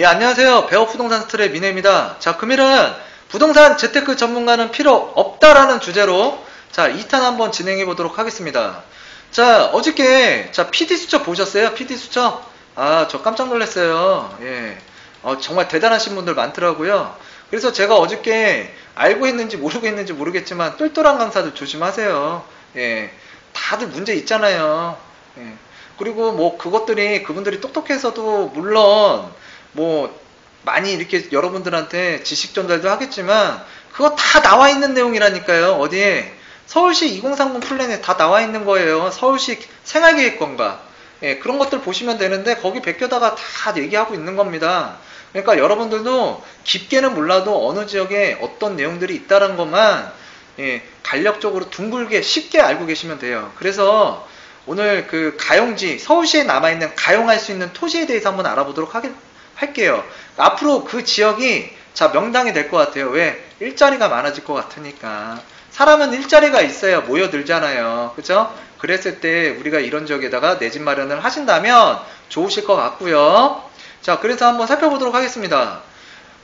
예, 안녕하세요. 배우 부동산 스트레 미네입니다. 자, 금일은 부동산 재테크 전문가는 필요 없다라는 주제로 자, 2탄 한번 진행해 보도록 하겠습니다. 자, 어저께 자, PD 수첩 보셨어요? PD 수첩? 아, 저 깜짝 놀랐어요. 예. 어, 정말 대단하신 분들 많더라고요. 그래서 제가 어저께 알고 있는지 모르고 있는지 모르겠지만 똘똘한 강사들 조심하세요. 예. 다들 문제 있잖아요. 예. 그리고 뭐 그것들이 그분들이 똑똑해서도 물론 뭐 많이 이렇게 여러분들한테 지식 전달도 하겠지만 그거 다 나와 있는 내용이라니까요. 어디에 서울시 2030 플랜에 다 나와 있는 거예요. 서울시 생활계획권과 예, 그런 것들 보시면 되는데 거기 베껴다가 다 얘기하고 있는 겁니다. 그러니까 여러분들도 깊게는 몰라도 어느 지역에 어떤 내용들이 있다는 것만 예, 간략적으로 둥글게 쉽게 알고 계시면 돼요. 그래서 오늘 그 가용지 서울시에 남아 있는 가용할 수 있는 토지에 대해서 한번 알아보도록 하겠, 할게요. 앞으로 그 지역이 자 명당이 될 것 같아요. 왜? 일자리가 많아질 것 같으니까. 사람은 일자리가 있어야 모여들잖아요. 그죠? 그랬을 때 우리가 이런 지역에다가 내 집 마련을 하신다면 좋으실 것 같고요. 자, 그래서 한번 살펴보도록 하겠습니다.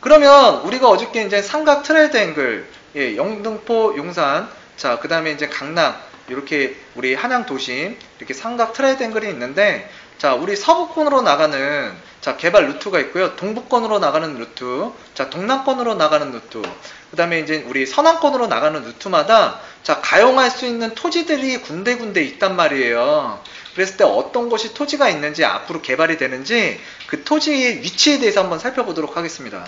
그러면 우리가 어저께 이제 삼각 트레이드 앵글, 예, 영등포, 용산, 자, 그 다음에 이제 강남, 이렇게 우리 한양 도심, 이렇게 삼각 트레이드 앵글이 있는데, 자, 우리 서부권으로 나가는 자, 개발 루트가 있고요. 동북권으로 나가는 루트, 자, 동남권으로 나가는 루트, 그 다음에 이제 우리 서남권으로 나가는 루트마다 자, 가용할 수 있는 토지들이 군데군데 있단 말이에요. 그랬을 때 어떤 곳이 토지가 있는지 앞으로 개발이 되는지 그 토지의 위치에 대해서 한번 살펴보도록 하겠습니다.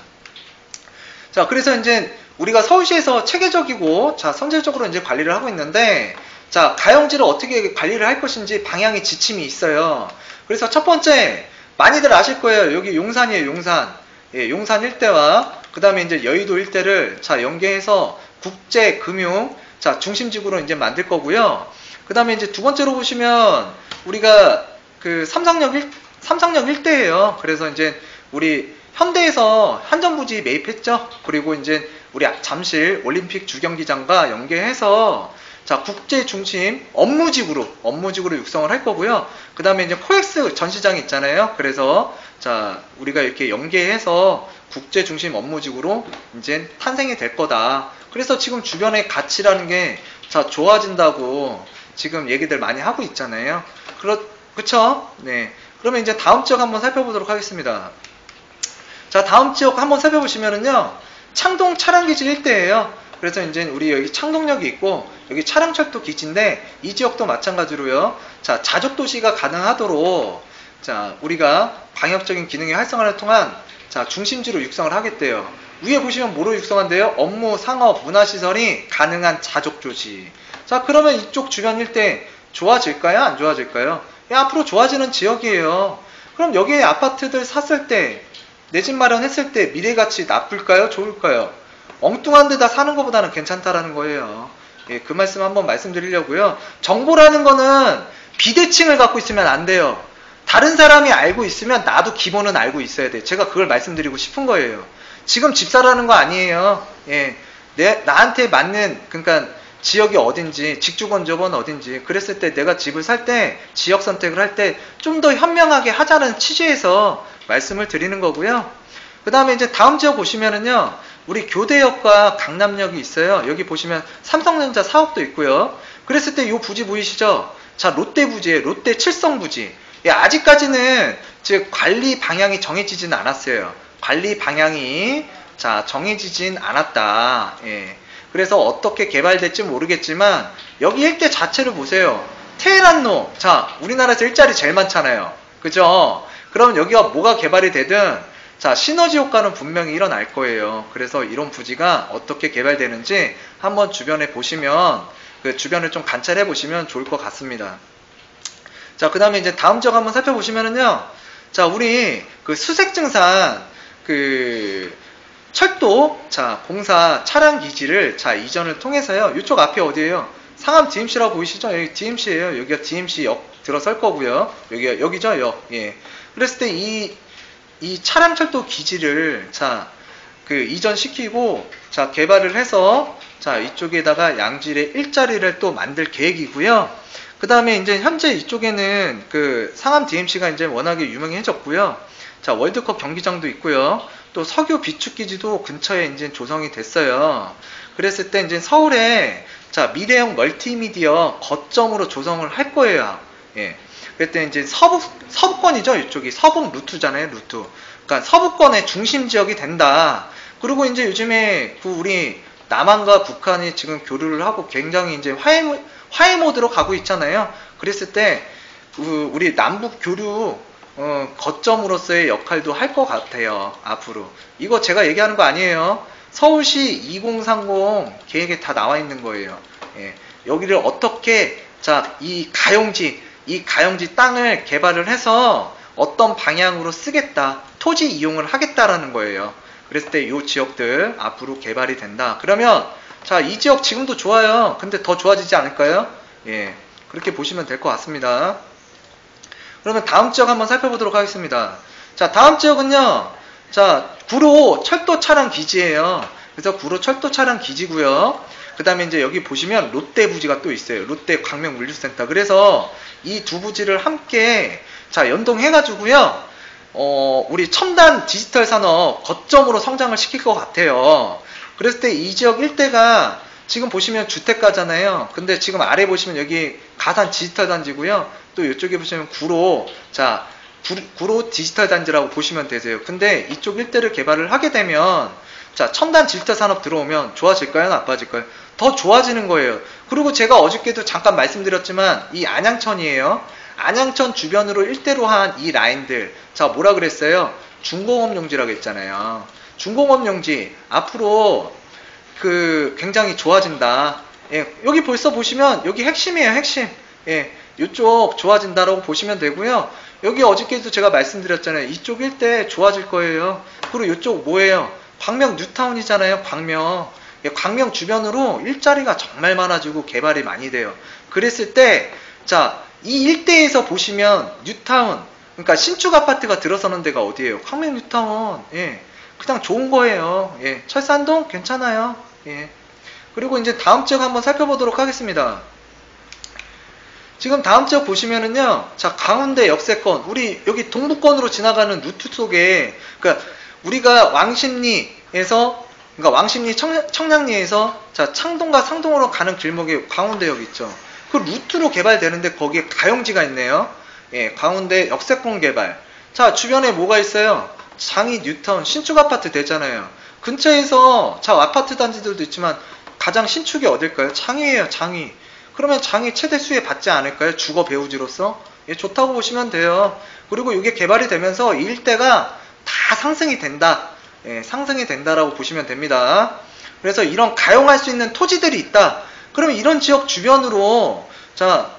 자, 그래서 이제 우리가 서울시에서 체계적이고 자, 선제적으로 이제 관리를 하고 있는데 자, 가용지를 어떻게 관리를 할 것인지 방향의 지침이 있어요. 그래서 첫 번째 많이들 아실 거예요. 여기 용산이에요, 용산. 예, 용산 일대와 그 다음에 이제 여의도 일대를 자 연계해서 국제 금융 자 중심지구로 이제 만들 거고요. 그 다음에 이제 두 번째로 보시면 우리가 그 삼성역 일 삼성역 일대예요. 그래서 이제 우리 현대에서 한전부지 매입했죠. 그리고 이제 우리 잠실 올림픽 주경기장과 연계해서 자, 국제 중심 업무직으로, 업무직으로 육성을 할 거고요. 그 다음에 이제 코엑스 전시장이 있잖아요. 그래서, 자, 우리가 이렇게 연계해서 국제 중심 업무직으로 이제 탄생이 될 거다. 그래서 지금 주변의 가치라는 게, 자, 좋아진다고 지금 얘기들 많이 하고 있잖아요. 그렇, 그쵸? 네. 그러면 이제 다음 지역 한번 살펴보도록 하겠습니다. 자, 다음 지역 한번 살펴보시면은요, 창동 차량기지 일대예요. 그래서 이제 우리 여기 창동역이 있고 여기 차량철도 기지인데 이 지역도 마찬가지로요. 자 자족 도시가 가능하도록 자 우리가 방역적인 기능의 활성화를 통한 자 중심지로 육성을 하겠대요. 위에 보시면 뭐로 육성한대요? 업무, 상업, 문화시설이 가능한 자족 조지. 자 그러면 이쪽 주변 일대 좋아질까요? 안 좋아질까요? 야, 앞으로 좋아지는 지역이에요. 그럼 여기에 아파트들 샀을 때 내 집 마련했을 때 미래가치 나쁠까요? 좋을까요? 엉뚱한 데다 사는 것보다는 괜찮다라는 거예요. 예, 그 말씀 한번 말씀드리려고요. 정보라는 거는 비대칭을 갖고 있으면 안 돼요. 다른 사람이 알고 있으면 나도 기본은 알고 있어야 돼. 제가 그걸 말씀드리고 싶은 거예요. 지금 집사라는 거 아니에요. 예. 내, 나한테 맞는, 그러니까 지역이 어딘지, 직주건조건 어딘지, 그랬을 때 내가 집을 살 때, 지역 선택을 할 때 좀 더 현명하게 하자는 취지에서 말씀을 드리는 거고요. 그 다음에 이제 다음 지역 보시면은요, 우리 교대역과 강남역이 있어요. 여기 보시면 삼성전자 사업도 있고요. 그랬을 때 이 부지 보이시죠? 자, 롯데 부지에 롯데 칠성 부지. 예, 아직까지는 즉 관리 방향이 정해지진 않았어요. 관리 방향이 자 정해지진 않았다. 예. 그래서 어떻게 개발될지 모르겠지만 여기 일대 자체를 보세요. 테헤란로. 자, 우리나라에서 일자리 제일 많잖아요. 그죠? 그럼 여기가 뭐가 개발이 되든 자, 시너지 효과는 분명히 일어날 거예요. 그래서 이런 부지가 어떻게 개발되는지 한번 주변에 보시면 그 주변을 좀 관찰해 보시면 좋을 것 같습니다. 자, 그 다음에 이제 다음 적 한번 살펴보시면은요. 자, 우리 그 수색증산 그 철도 자 공사 차량 기지를 자 이전을 통해서요. 이쪽 앞에 어디예요? 상암 DMC라고 보이시죠? 여기 DMC예요. 여기가 DMC 역 들어설 거고요. 여기가 여기죠, 역. 예. 그랬을 때 이 이 차량철도 기지를 자, 그 이전시키고 자, 개발을 해서 자, 이쪽에다가 양질의 일자리를 또 만들 계획이고요. 그 다음에 이제 현재 이쪽에는 그 상암 DMC가 이제 워낙에 유명해졌고요. 자, 월드컵 경기장도 있고요. 또 석유 비축기지도 근처에 이제 조성이 됐어요. 그랬을 때 이제 서울에 자, 미래형 멀티미디어 거점으로 조성을 할 거예요. 예. 그때 이제 서북, 서북권이죠. 이쪽이 서북 루트잖아요. 루트. 그러니까 서북권의 중심 지역이 된다. 그리고 이제 요즘에 그 우리 남한과 북한이 지금 교류를 하고 굉장히 이제 화해, 화해 모드로 가고 있잖아요. 그랬을 때, 그 우리 남북 교류 어, 거점으로서의 역할도 할 것 같아요. 앞으로. 이거 제가 얘기하는 거 아니에요. 서울시 2030 계획에 다 나와 있는 거예요. 예. 여기를 어떻게, 자, 이 가용지, 이 가용지 땅을 개발을 해서 어떤 방향으로 쓰겠다. 토지 이용을 하겠다라는 거예요. 그랬을 때 이 지역들 앞으로 개발이 된다. 그러면 자, 이 지역 지금도 좋아요. 근데 더 좋아지지 않을까요? 예. 그렇게 보시면 될 것 같습니다. 그러면 다음 지역 한번 살펴보도록 하겠습니다. 자, 다음 지역은요. 자, 구로 철도 차량 기지예요. 그래서 구로 철도 차량 기지고요. 그 다음에 이제 여기 보시면 롯데 부지가 또 있어요. 롯데 광명 물류센터. 그래서 이 두 부지를 함께 자 연동해가지고요. 어, 우리 첨단 디지털 산업 거점으로 성장을 시킬 것 같아요. 그랬을 때 이 지역 일대가 지금 보시면 주택가잖아요. 근데 지금 아래 보시면 여기 가산 디지털 단지고요. 또 이쪽에 보시면 구로 자 구로 디지털 단지라고 보시면 되세요. 근데 이쪽 일대를 개발을 하게 되면 자 첨단 디지털 산업 들어오면 좋아질까요? 나빠질까요? 더 좋아지는 거예요. 그리고 제가 어저께도 잠깐 말씀드렸지만 이 안양천이에요. 안양천 주변으로 일대로 한 이 라인들 자 뭐라 그랬어요? 중공업 용지라고 했잖아요. 중공업 용지 앞으로 그 굉장히 좋아진다. 예, 여기 벌써 보시면 여기 핵심이에요, 핵심. 예, 이쪽 좋아진다라고 보시면 되고요. 여기 어저께도 제가 말씀드렸잖아요. 이쪽 일대 좋아질 거예요. 그리고 이쪽 뭐예요? 광명 뉴타운이잖아요, 광명. 예, 광명 주변으로 일자리가 정말 많아지고 개발이 많이 돼요. 그랬을 때, 자, 이 일대에서 보시면 뉴타운, 그러니까 신축 아파트가 들어서는 데가 어디예요? 광명 뉴타운. 예. 그냥 좋은 거예요. 예. 철산동 괜찮아요. 예. 그리고 이제 다음 지역 한번 살펴보도록 하겠습니다. 지금 다음 지역 보시면은요, 자, 강원대 역세권, 우리 여기 동북권으로 지나가는 루트 속에, 그러니까 우리가 왕십리에서, 그러니까 왕십리 청, 량리에서 자, 창동과 상동으로 가는 길목에 강원대역 있죠. 그 루트로 개발되는데 거기에 가용지가 있네요. 예, 강원대 역세권 개발. 자, 주변에 뭐가 있어요? 장이 뉴턴 신축 아파트 되잖아요. 근처에서 자 아파트 단지들도 있지만 가장 신축이 어딜까요? 장이에요, 장이. 그러면 장이 최대 수혜 받지 않을까요? 주거 배우지로서? 예, 좋다고 보시면 돼요. 그리고 이게 개발이 되면서 이 일대가 다 상승이 된다. 예, 상승이 된다라고 보시면 됩니다. 그래서 이런 가용할 수 있는 토지들이 있다. 그러면 이런 지역 주변으로 자,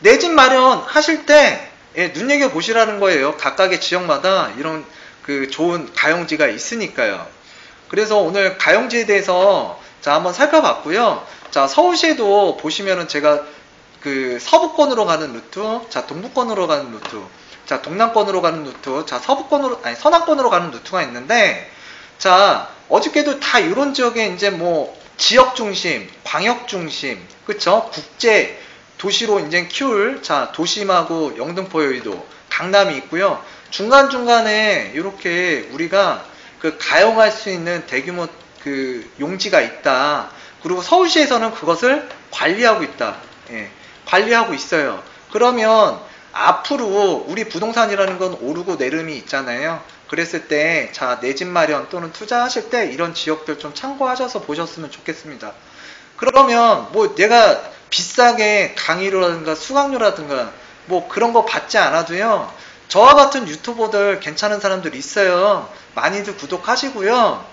내 집 마련 하실 때 예, 눈여겨 보시라는 거예요. 각각의 지역마다 이런 그 좋은 가용지가 있으니까요. 그래서 오늘 가용지에 대해서 자 한번 살펴봤고요. 자 서울시에도 보시면은 제가 그 서부권으로 가는 루트, 자 동부권으로 가는 루트, 자 동남권으로 가는 루트, 자 서부권으로 아니 서남권으로 가는 루트가 있는데 자 어저께도 다 이런 지역에 이제 뭐 지역 중심, 광역 중심, 그쵸? 국제 도시로 이제 키울 자 도심하고 영등포 여의도, 강남이 있고요. 중간 중간에 이렇게 우리가 그 가용할 수 있는 대규모 그 용지가 있다. 그리고 서울시에서는 그것을 관리하고 있다. 예, 관리하고 있어요. 그러면 앞으로 우리 부동산이라는 건 오르고 내림이 있잖아요. 그랬을 때, 자, 내 집 마련 또는 투자하실 때 이런 지역들 좀 참고하셔서 보셨으면 좋겠습니다. 그러면 뭐 내가 비싸게 강의료라든가 수강료라든가 뭐 그런 거 받지 않아도요. 저와 같은 유튜버들 괜찮은 사람들 있어요. 많이들 구독하시고요.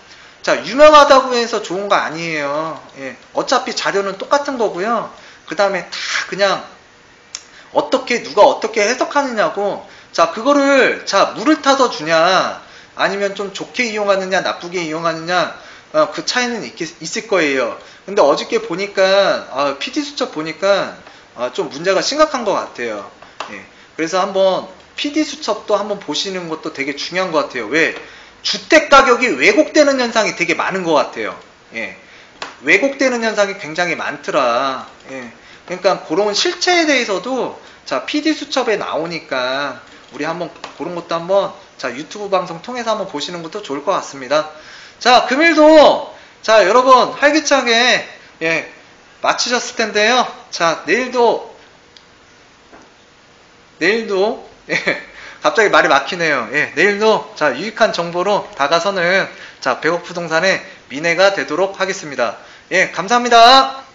자, 유명하다고 해서 좋은 거 아니에요. 예, 어차피 자료는 똑같은 거고요. 그 다음에 다 그냥 어떻게, 누가 어떻게 해석하느냐고. 자, 그거를, 자, 물을 타서 주냐, 아니면 좀 좋게 이용하느냐, 나쁘게 이용하느냐, 어, 그 차이는 있, 있을 거예요. 근데 어저께 보니까, 어, PD 수첩 보니까, 어, 좀 문제가 심각한 것 같아요. 예, 그래서 한번 PD 수첩도 한번 보시는 것도 되게 중요한 것 같아요. 왜? 주택 가격이 왜곡되는 현상이 되게 많은 것 같아요. 예. 왜곡되는 현상이 굉장히 많더라. 예. 그러니까 그런 실체에 대해서도 자 PD 수첩에 나오니까 우리 한번 그런 것도 한번 자 유튜브 방송 통해서 한번 보시는 것도 좋을 것 같습니다. 자 금일도 자 여러분 활기차게 예 마치셨을 텐데요. 자 내일도 내일도 예 갑자기 말이 막히네요. 예 내일도 자 유익한 정보로 다가서는 자 백억 부동산의 미래가 되도록 하겠습니다. 예 감사합니다.